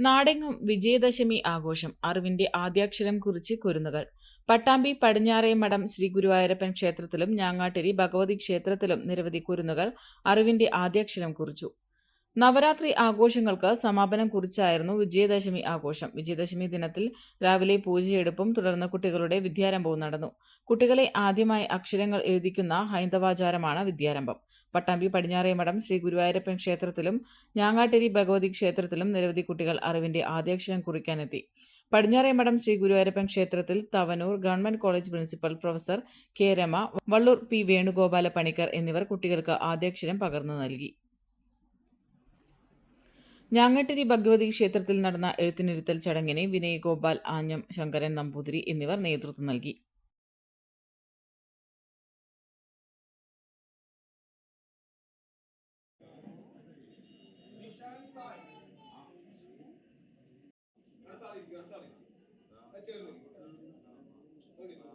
നാടെങ്ങും വിജയദശമി ആഘോഷം അറിവിന്റെ ആദ്യാക്ഷരം കുറിച്ച് കുരുന്നുകൾ. പട്ടാമ്പി പടിഞ്ഞാറേ മഠം ശ്രീ ഗുരുവായൂരപ്പൻ ക്ഷേത്രത്തിലും ഞാങ്ങാട്ടിരി ഭഗവതി ക്ഷേത്രത്തിലും നിരവധി കുരുന്നുകൾ അറിവിന്റെ ആദ്യാക്ഷരം കുറിച്ചു. നവരാത്രി ആഘോഷങ്ങൾക്ക് സമാപനം കുറിച്ചായിരുന്നു വിജയദശമി ആഘോഷം. വിജയദശമി ദിനത്തിൽ രാവിലെ പൂജയെടുപ്പും തുടർന്ന് കുട്ടികളുടെ വിദ്യാരംഭവും നടന്നു. കുട്ടികളെ ആദ്യമായി അക്ഷരങ്ങൾ എഴുതിക്കുന്ന ഹൈന്ദവാചാരമാണ് വിദ്യാരംഭം. പട്ടാമ്പി പടിഞ്ഞാറേ മഠം ശ്രീ ഗുരുവായൂരപ്പൻ ക്ഷേത്രത്തിലും ഞാങ്ങാട്ടേരി ഭഗവതി ക്ഷേത്രത്തിലും നിരവധി കുട്ടികൾ അറിവിന്റെ ആദ്യാക്ഷരം കുറിക്കാനെത്തി. പടിഞ്ഞാറേ മഠം ശ്രീ ഗുരുവായൂരപ്പൻ ക്ഷേത്രത്തിൽ Thavanur government college principal professor K Rama Valloor P Venugopala Panicker എന്നിവർ കുട്ടികൾക്ക് ആദ്യാക്ഷരം പകർന്നു നൽകി. ഞാങ്ങട്ടിരി ഭഗവതി ക്ഷേത്രത്തിൽ നടന്ന എഴുത്തിനിരുത്തൽ ചടങ്ങിന് വിനയ് ഗോപാൽ ആഞ്ഞം ശങ്കരൻ നമ്പൂതിരി എന്നിവർ നേതൃത്വം നൽകി. தாளிக்கு தாளிக்கு வச்சிருந்தீங்க ஓகேமா